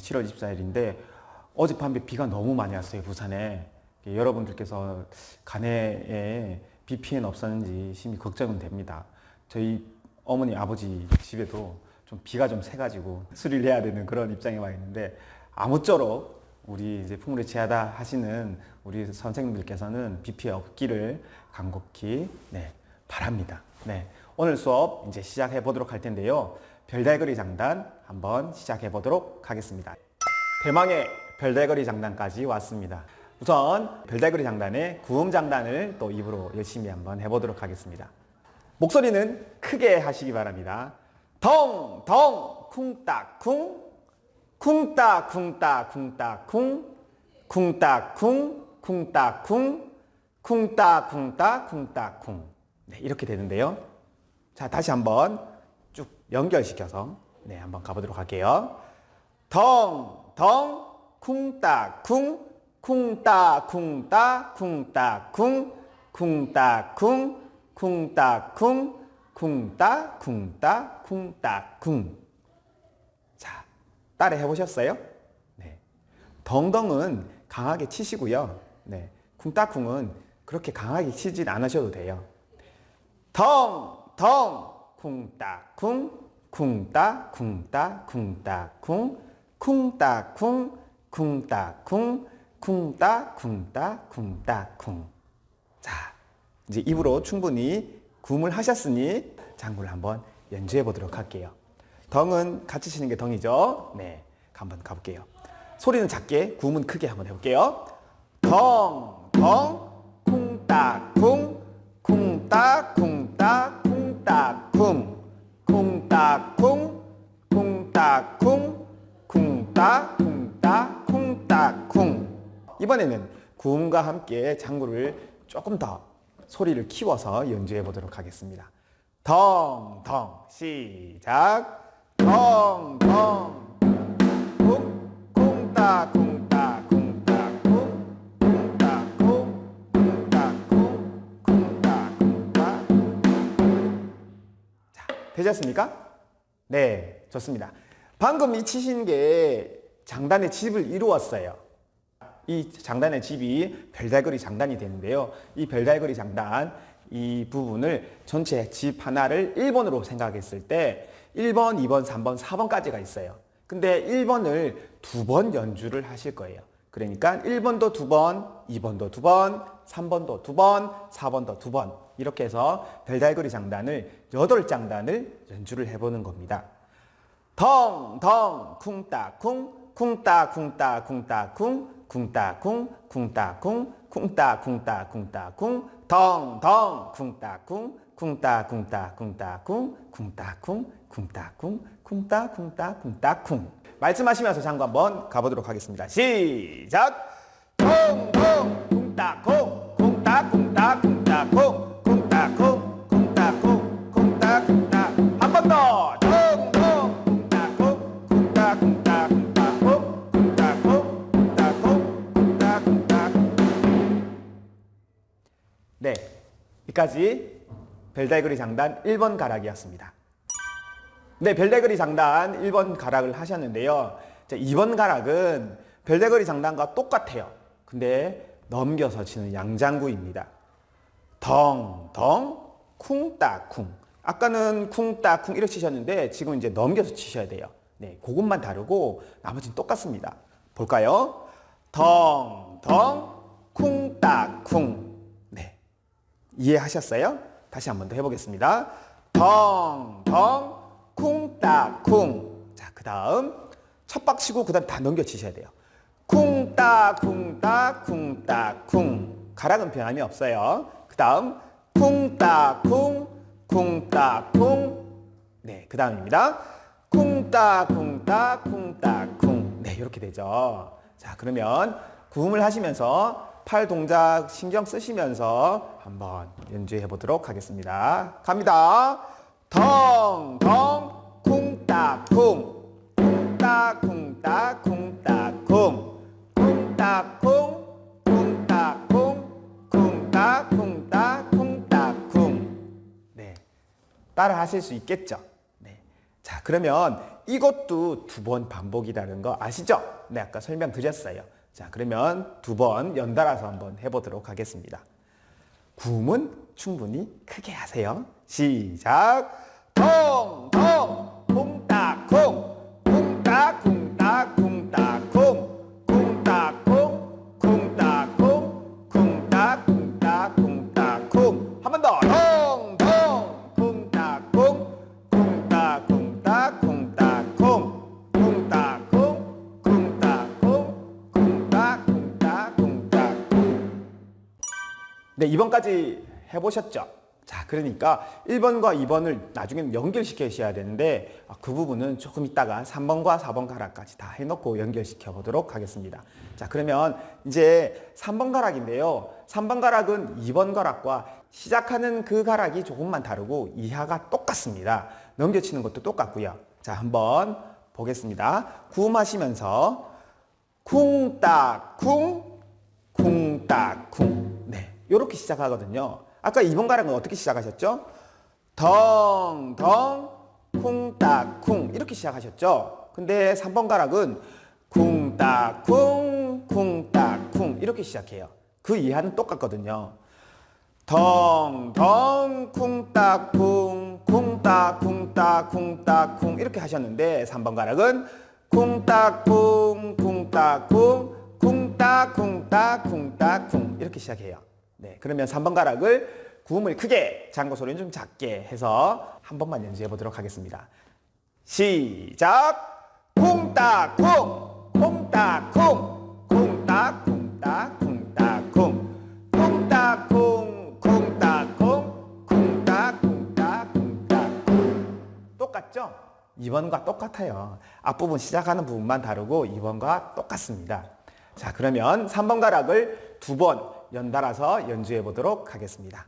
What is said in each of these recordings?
네, 7월 24일인데 어젯밤에 비가 너무 많이 왔어요 부산에 예, 여러분들께서 간해에 비 피해는 없었는지 심히 걱정은 됩니다. 저희 어머니 아버지 집에도 좀 비가 좀 새가지고 수리를 해야 되는 그런 입장에 와 있는데 아무쪼록 우리 이제 풍물에 취하다 하시는 우리 선생님들께서는 비 피해 없기를 간곡히 네, 바랍니다. 네, 오늘 수업 이제 시작해 보도록 할 텐데요. 별달거리 장단 한번 시작해 보도록 하겠습니다. 대망의 별달거리 장단까지 왔습니다. 우선 별달거리 장단의 구음 장단을 또 입으로 열심히 한번 해보도록 하겠습니다. 목소리는 크게 하시기 바랍니다. 덩, 덩, 쿵딱, 쿵, 쿵딱, 쿵딱, 쿵딱, 쿵, 쿵딱, 쿵, 쿵딱, 쿵, 쿵딱, 쿵딱, 쿵딱, 쿵. 네, 이렇게 되는데요. 자, 다시 한번 쭉 연결시켜서 네, 한번 가보도록 할게요. 덩, 덩, 쿵딱, 쿵, 쿵딱, 쿵딱, 쿵딱, 쿵, 쿵딱, 쿵, 쿵딱, 쿵, 쿵딱, 쿵딱, 쿵딱, 쿵. 자, 따라 해보셨어요? 네. 덩덩은 강하게 치시고요. 네. 쿵딱쿵은 그렇게 강하게 치진 않으셔도 돼요. 덩, 덩, 쿵딱쿵, 쿵딱쿵, 쿵딱, 쿵딱, 쿵딱쿵. 자, 이제 입으로 충분히 구음을 하셨으니 장구를 한번 연주해 보도록 할게요. 덩은 같이 치는 게 덩이죠. 네, 한번 가볼게요. 소리는 작게, 구음은 크게 한번 해볼게요. 덩, 덩, 쿵딱, 쿵, 이번에는 구음과 함께 장구를 조금 더 소리를 키워서 연주해 보도록 하겠습니다. 덩, 덩, 시작. 덩, 덩, 쿵, 쿵따, 쿵따, 쿵따, 쿵, 쿵따, 쿵, 쿵따, 쿵, 쿵따, 쿵따. 자, 되셨습니까? 네, 좋습니다. 방금 이 치신 게 장단의 집을 이루었어요. 이 장단의 집이 별달거리 장단이 되는데요. 이 별달거리 장단 이 부분을 전체 집 하나를 1번으로 생각했을 때 1번, 2번, 3번, 4번까지가 있어요. 근데 1번을 두 번 연주를 하실 거예요. 그러니까 1번도 두 번, 2번도 두 번, 3번도 두 번, 4번도 두 번. 이렇게 해서 별달거리 장단을 8장단을 연주를 해보는 겁니다. 덩, 덩, 쿵따, 쿵, 쿵따, 쿵따, 쿵따, 쿵, 쿵따, 쿵, 쿵따, 쿵, 쿵따, 쿵따, 쿵따, 쿵, 덩, 덩, 쿵따, 쿵, 쿵따, 쿵따, 쿵따, 쿵, 쿵따, 쿵, 쿵따, 쿵, 쿵따, 쿵따, 쿵따, 쿵. 말씀하시면서 장구 한번 가보도록 하겠습니다. 시작! 덩, 덩, 쿵따, 쿵, 쿵따, 쿵따, 쿵따, 쿵, 쿵따, 쿵, 쿵따, 쿵, 쿵따, 쿵따. 한번 더! 덩, 덩, 쿵따, 쿵, 쿵따, 쿵따, 쿵따, 여기까지 별달그리 장단 1번 가락이었습니다. 네, 별달그리 장단 1번 가락을 하셨는데요. 자, 2번 가락은 별달그리 장단과 똑같아요. 근데 넘겨서 치는 양장구입니다. 덩, 덩, 쿵, 따, 쿵. 아까는 쿵, 따, 쿵 이렇게 치셨는데 지금 이제 넘겨서 치셔야 돼요. 네, 그것만 다르고 나머지는 똑같습니다. 볼까요? 덩, 덩, 쿵, 따, 쿵. 네. 이해하셨어요? 다시 한 번 더 해보겠습니다. 덩, 덩, 쿵, 따, 쿵. 자, 그 다음 첫 박치고 그 다음 다 넘겨 치셔야 돼요. 쿵, 따, 쿵, 따, 쿵, 따, 쿵. 가락은 변함이 없어요. 그 다음 쿵, 따, 쿵, 쿵, 따, 쿵. 네, 그 다음입니다. 쿵, 따, 쿵, 따, 쿵, 따, 쿵. 네, 이렇게 되죠. 자, 그러면 구음을 하시면서 팔 동작 신경 쓰시면서 한번 연주해 보도록 하겠습니다. 갑니다. 덩, 덩, 쿵, 따, 쿵. 쿵, 따, 쿵, 따, 쿵, 따, 쿵. 쿵, 따, 쿵, 쿵, 따, 쿵. 쿵, 따, 쿵, 따, 쿵, 따, 쿵. 네. 따라 하실 수 있겠죠? 네. 자, 그러면 이것도 두 번 반복이라는 거 아시죠? 네, 아까 설명드렸어요. 자, 그러면 두 번 연달아서 한번 해보도록 하겠습니다. 구음은 충분히 크게 하세요. 시작. 콩 2번까지 해보셨죠? 자, 그러니까 1번과 2번을 나중에는 연결시켜셔야 되는데 아, 그 부분은 조금 이따가 3번과 4번 가락까지 다 해놓고 연결시켜 보도록 하겠습니다. 자, 그러면 이제 3번 가락인데요. 3번 가락은 2번 가락과 시작하는 그 가락이 조금만 다르고 이하가 똑같습니다. 넘겨치는 것도 똑같고요. 자, 한번 보겠습니다. 구음하시면서 쿵따쿵 쿵따쿵 네 이렇게 시작하거든요 아까 2번 가락은 어떻게 시작하셨죠? 덩덩 쿵따쿵 이렇게 시작하셨죠 근데 3번 가락은 쿵따쿵 쿵따쿵 이렇게 시작해요 그 이하는 똑같거든요 덩덩 쿵따쿵 쿵따쿵따 쿵따쿵 이렇게 하셨는데 3번 가락은 쿵따쿵 쿵따쿵따 쿵따쿵 이렇게 시작해요. 네, 그러면 3번 가락을 구음을 크게 장고 소리는 좀 작게 해서 한 번만 연주해 보도록 하겠습니다. 시작! 쿵따쿵 쿵따쿵 쿵따쿵따 쿵따쿵 쿵따쿵 쿵따쿵 쿵따쿵따 쿵따쿵 똑같죠? 2번과 똑같아요. 앞부분 시작하는 부분만 다르고 2번과 똑같습니다. 자, 그러면 3번 가락을 두번 연달아서 연주해 보도록 하겠습니다.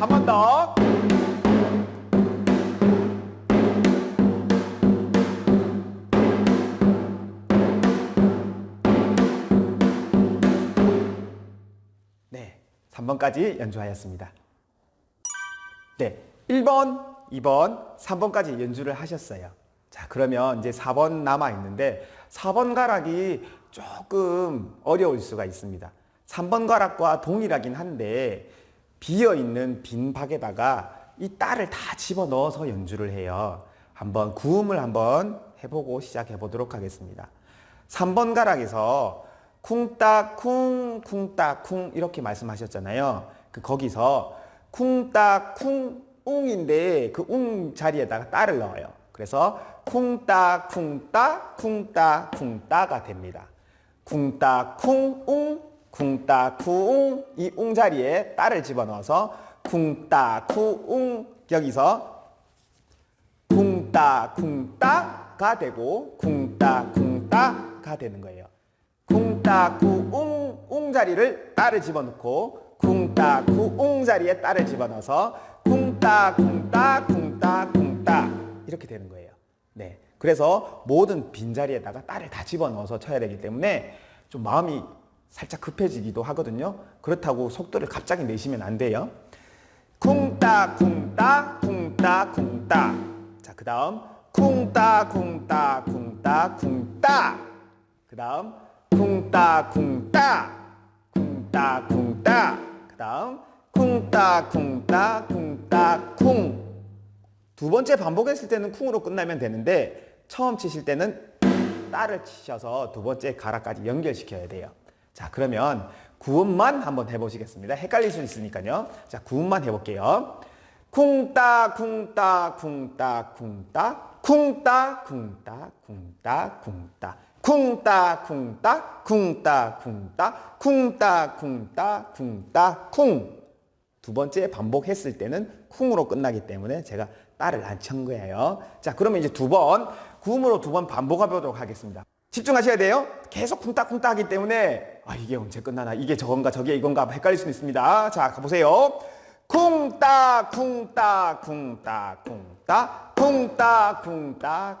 한 번 더. 네, 3번까지 연주하였습니다. 네, 1번, 2번, 3번까지 연주를 하셨어요. 자, 그러면 이제 4번 남아 있는데 4번 가락이 조금 어려울 수가 있습니다. 3번 가락과 동일하긴 한데 비어 있는 빈 박에다가 이 딸을 다 집어 넣어서 연주를 해요. 한번 구음을 한번 해보고 시작해 보도록 하겠습니다. 3번 가락에서 쿵따쿵 쿵따쿵 이렇게 말씀하셨잖아요. 그 거기서 쿵따 쿵 웅인데 그 웅 자리에다가 따를 넣어요. 그래서 쿵따 쿵따 쿵따 쿵따가 됩니다. 쿵따 쿵 웅 쿵따쿵 이웅 자리에 따를 집어넣어서 쿵따쿵 여기서 쿵따 쿵따가 되고 쿵따 쿵따가 되는 거예요. 쿵따 쿵 웅 자리를 따를 집어넣고 쿵따쿵 자리에 따를 집어넣어서 쿵따 쿵따 쿵따 쿵따 이렇게 되는 거예요. 네. 그래서 모든 빈 자리에다가 따를 다 집어넣어서 쳐야 되기 때문에 좀 마음이 살짝 급해지기도 하거든요. 그렇다고 속도를 갑자기 내시면 안 돼요. 쿵따 쿵따 쿵따 쿵따 자, 그 다음 쿵따 쿵따 쿵따 쿵따 그 다음 쿵따 쿵따 쿵따 쿵따 그 다음 쿵따 쿵따 쿵따 쿵 두 번째 반복했을 때는 쿵으로 끝나면 되는데 처음 치실 때는 따를 치셔서 두 번째 가락까지 연결시켜야 돼요. 자 그러면 구음만 한번 해보시겠습니다. 헷갈릴 수 있으니까요. 자 구음만 해볼게요. 쿵따 쿵따 쿵따 쿵따 쿵따 쿵따 쿵따 쿵따 쿵따 쿵따 쿵따 쿵따 쿵따 쿵따 쿵따 쿵 두 번째 반복했을 때는 쿵으로 끝나기 때문에 제가 따를 안친 거예요. 자, 그러면 이제 두 번, 구음으로 두 번 반복해 보도록 하겠습니다. 집중하셔야 돼요. 계속 쿵따쿵따 하기 때문에, 아, 이게 언제 끝나나, 이게 저건가, 저게 이건가 헷갈릴 수 있습니다. 자, 가보세요. 쿵따 쿵따 쿵따 쿵따 쿵따 쿵따 쿵따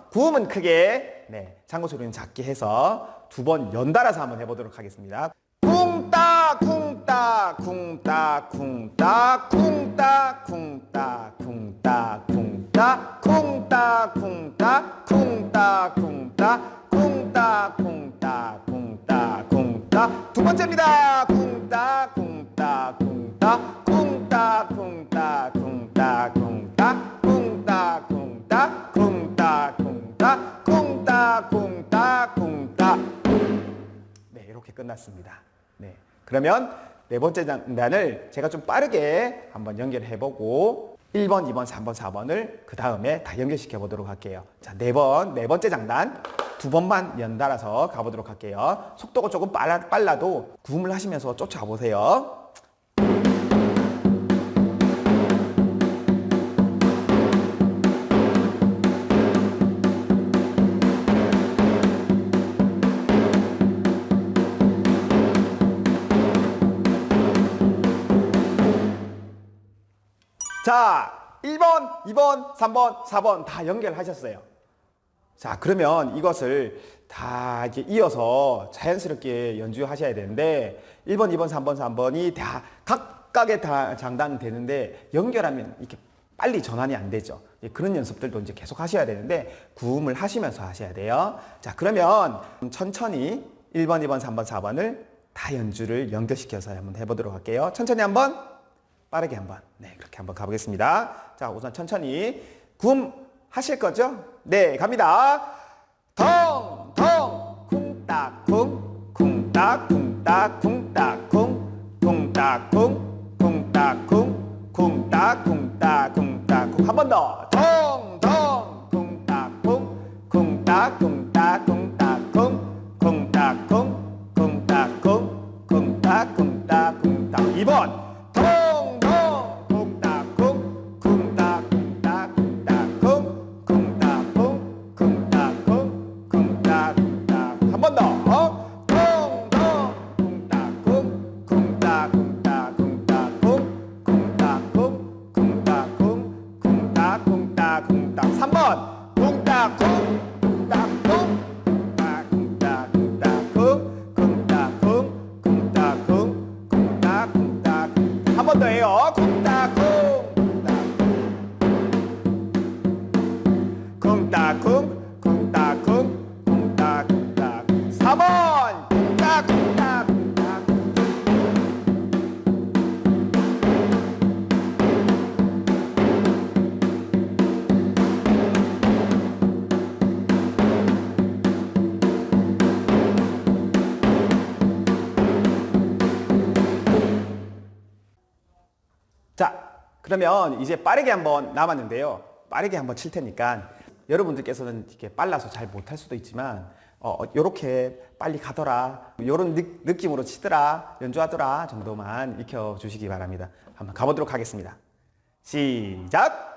구음은 크게, 네, 장구 소리는 작게 해서 두 번 연달아서 한번 해보도록 하겠습니다. 쿵따, 쿵따, 쿵따, 쿵따, 쿵따, 쿵따, 쿵따, 쿵따, 쿵따, 쿵따, 쿵따, 쿵따, 쿵따, 쿵따, 쿵따, 쿵따. 두 번째입니다. 끝났습니다. 네. 그러면 네 번째 장단을 제가 좀 빠르게 한번 연결해 보고 1번, 2번, 3번, 4번을 그 다음에 다 연결시켜 보도록 할게요. 자, 네 번, 네 번째 장단 두 번만 연달아서 가보도록 할게요. 속도가 조금 빨라, 빨라도 구음을 하시면서 쫓아가 보세요. 자, 1번, 2번, 3번, 4번 다 연결하셨어요. 자, 그러면 이것을 다 이렇게 이어서 자연스럽게 연주하셔야 되는데 1번, 2번, 3번, 3번이 다 각각의 다 장단 되는데 연결하면 이렇게 빨리 전환이 안 되죠. 예, 그런 연습들도 이제 계속 하셔야 되는데 구음을 하시면서 하셔야 돼요. 자, 그러면 천천히 1번, 2번, 3번, 4번을 다 연주를 연결시켜서 한번 해보도록 할게요. 천천히 한번 빠르게 한번 네 그렇게 한번 가보겠습니다. 자 우선 천천히 굼 하실 거죠? 네 갑니다. 덩덩 쿵따쿵 쿵따쿵따쿵따쿵 쿵따쿵 쿵따쿵 쿵따쿵따쿵따쿵 한 번 더. 그러면 이제 빠르게 한번 남았는데요. 빠르게 한번 칠 테니까 여러분들께서는 이렇게 빨라서 잘 못할 수도 있지만 어, 요렇게 빨리 가더라, 요런 느, 느낌으로 치더라, 연주하더라 정도만 익혀 주시기 바랍니다. 한번 가보도록 하겠습니다. 시작!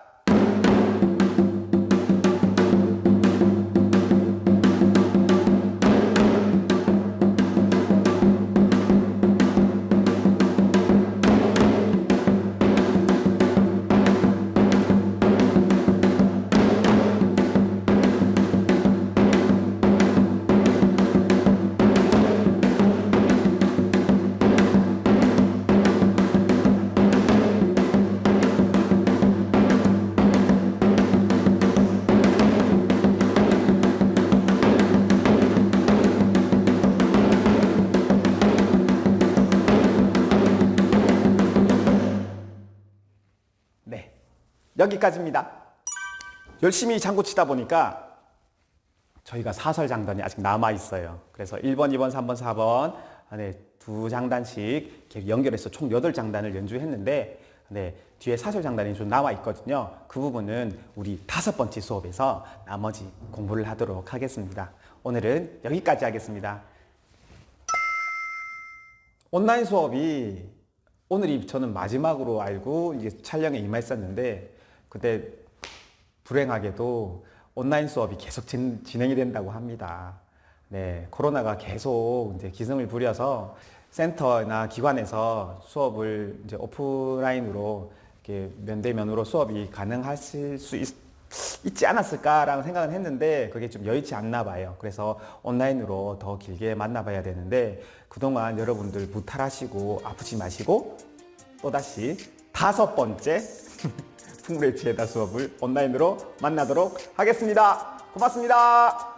여기까지입니다. 열심히 장구 치다 보니까 저희가 사설 장단이 아직 남아 있어요. 그래서 1번, 2번, 3번, 4번 안에 두 장단씩 연결해서 총 8장단을 연주했는데 네, 뒤에 사설 장단이 좀 나와 있거든요. 그 부분은 우리 다섯 번째 수업에서 나머지 공부를 하도록 하겠습니다. 오늘은 여기까지 하겠습니다. 온라인 수업이 오늘이 저는 마지막으로 알고 이제 촬영에 임했었는데 그때 불행하게도 온라인 수업이 계속 진, 진행이 된다고 합니다. 네, 코로나가 계속 이제 기승을 부려서 센터나 기관에서 수업을 이제 오프라인으로 이렇게 면대면으로 수업이 가능하실 수 있, 있지 않았을까라는 생각은 했는데 그게 좀 여의치 않나 봐요. 그래서 온라인으로 더 길게 만나봐야 되는데 그동안 여러분들 무탈하시고 아프지 마시고 또다시 다섯 번째 풍물의 지혜다 수업을 온라인으로 만나도록 하겠습니다. 고맙습니다.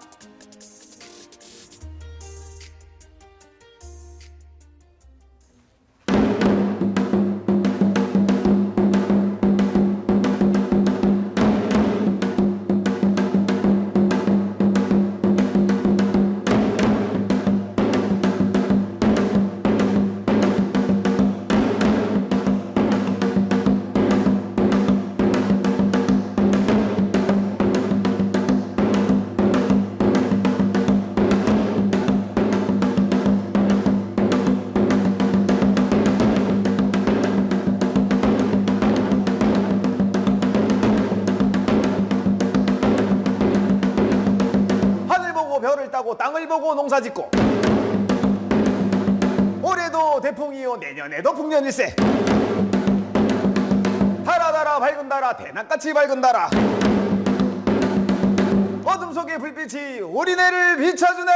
땅을 보고 농사 짓고. 올해도 대풍이요 내년에도 풍년일세. 달아달아 밝은 달아 대낮같이 밝은 달아. 어둠 속의 불빛이 우리네를 비춰주네